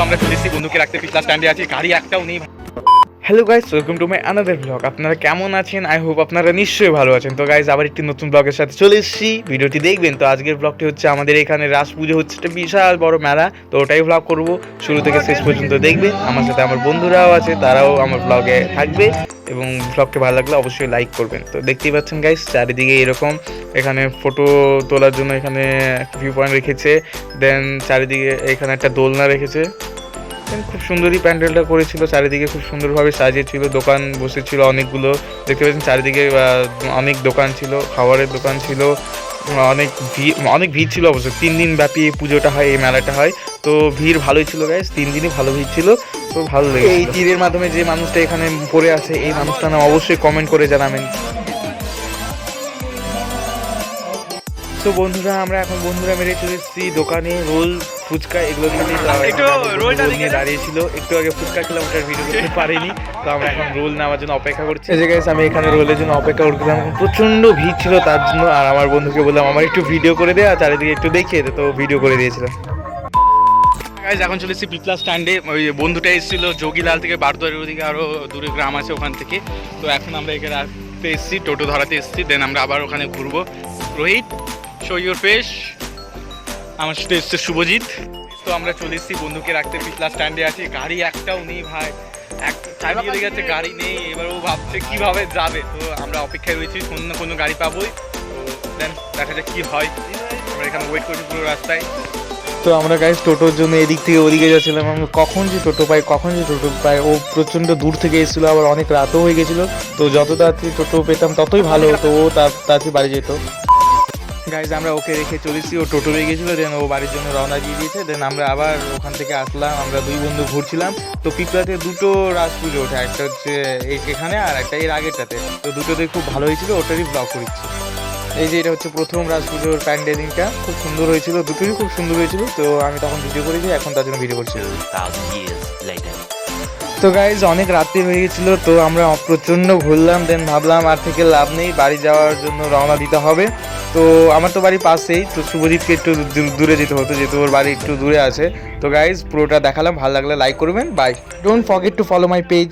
আমরা চলে এসেছি বন্ধুকে রাখতে পিছলা স্ট্যান্ডে আছি গাড়ি একটাও নেই। Hello guys welcome to my another blog আপনারা কেমন আছেন? আই হোপ আপনারা নিশ্চয়ই ভালো আছেন। তো গাইস আবার একটি নতুন ব্লগের সাথে চলে এসেছি। ভিডিওটি দেখবেন। তো আজকের ব্লগটি হচ্ছে আমাদের এখানে রাস পুজো হচ্ছে। একটা বিশাল বড় মেলা। তো ওটাই ব্লগ করব। শুরু থেকে শেষ পর্যন্ত দেখবেন আমার সাথে আমার বন্ধুরাও আছে, তারাও আমার ব্লগে থাকবে। এবং ব্লগটি ভালো লাগলে অবশ্যই লাইক করবেন। তো দেখতেই পাচ্ছেন গাইস চারিদিকে এরকম। এখানে ফটো তোলার জন্য এখানে ভিউ পয়েন্ট রেখেছে। দেন চারিদিকে এখানে একটা দোলনা রেখেছে। Then খুব সুন্দরই প্যান্ডেলটা করেছিল চারিদিকে খুব সুন্দরভাবে সাজিয়েছিল দোকান বসেছিল অনেকগুলো। দেখতে পাচ্ছেন চারিদিকে অনেক দোকান ছিল খাবারের দোকান ছিল অনেক ভিড় অনেক ভিড় ছিল অবশ্য। তিন দিন ব্যাপী এই পুজোটা হয় এই মেলাটা হয়। তো ভিড় ভালোই ছিল গাইস তিন দিনই ভালো ভিড় ছিল তো ভালো লেগে এই তীরের মাধ্যমে যে মানুষটা এখানে পড়ে আছে এই মানুষটার নাম অবশ্যই কমেন্ট করে জানাবেন। তো বন্ধুরা আমরা এখন বন্ধুরা মেরে চলে এসেছি দোকানে রোল ফুচকা এগুলো নিয়ে। দাঁড়িয়েছিল। একটু আগে ফুচকা খেলাম ওটার ভিডিও করতে পারিনি। তো আমরা এখন রোল নেওয়ার জন্য অপেক্ষা করছি। এই যে guys, আমি এখানে রোলের জন্য অপেক্ষা করছিলাম। প্রচণ্ড ভিড় ছিল তার জন্য আর আমার বন্ধুকে বললাম আমার একটু ভিডিও করে দে আর চারিদিকে একটু দেখিয়ে দে। তো ভিডিও করে দিয়েছিলাম। গাইজ এখন চলে এসেছি পিপলা স্ট্যান্ডে ওই বন্ধুটা এসেছিল যোগীলাল থেকে বারদুয়ারের ওদিকে আরও দূরে গ্রাম আছে ওখান থেকে। তো এখন আমরা এখানে আসতে এসেছি টোটো ধরাতে এসেছি। দেন আমরা আবার ওখানে ঘুরবো। রোহিত শো ইউর ফেস আমার সাথে এসছে শুভজিৎ। তো আমরা চলে এসেছি বন্ধুকে রাখতে। পিছলা স্ট্যান্ডে আছি। গাড়ি একটাও নেই ভাই। এক চারিদিকে দেখে যাচ্ছে গাড়ি নেই। এবার ও ভাবছে কীভাবে যাবে। তো আমরা অপেক্ষায় রয়েছি কোনো না কোনো গাড়ি পাবোই। তো দেন দেখা যাক কি হয়। আমরা এখানে ওয়েট করছি পুরো রাস্তায়। তো আমরা গাইজ টোটোর জন্য এদিক থেকে ওদিকে যাচ্ছিলাম। আমরা কখন যে টোটো পাই কখন যে টোটো পাই ও প্রচণ্ড দূর থেকে এসেছিল। আবার অনেক রাতও হয়ে গেছিল। তো যত তাড়াতাড়ি টোটো পেতাম ততই ভালো হতো। ও তার- তাড়াতাড়ি বাড়ি যেত। গাইজ আমরা ওকে রেখে চলেছি ও টোটো হয়ে গেছিল দেন ও বাড়ির জন্য রওনা দিয়ে দিয়েছে। দেন আমরা আবার ওখান থেকে আসলাম, আমরা দুই বন্ধু ঘুরছিলাম। তো পিপলাতে দুটো রাস পুজো ওঠে, একটা হচ্ছে এখানে আর একটা এর আগেরটাতে। তো দুটোতে খুব ভালো হয়েছিল, ওটারই ব্লগ করেছি। এই যে এটা হচ্ছে প্রথম রাজ পুজোর প্যান্ডেলিংটা, খুব সুন্দর হয়েছিল দুটোই খুব সুন্দর হয়েছিল। তো আমি তখন ভিডিও করেছি, এখন তার জন্য ভিডিও করছি। 2000 years later. তো গাইজ অনেক রাত্রি হয়ে গেছিল, তো আমরা প্রচণ্ড ঘুরলাম দেন ভাবলাম আর থেকে লাভ নেই, বাড়ি যাওয়ার জন্য রওনা দিতে হবে। তো আমার তো বাড়ি পাশেই, তো শুভজিৎকে একটু দূরে যেতে হতো, যেহেতু ওর বাড়ি একটু দূরে আছে। তো গাইজ পুরোটা দেখালাম, ভালো লাগলে লাইক করবেন bye don't forget to follow my page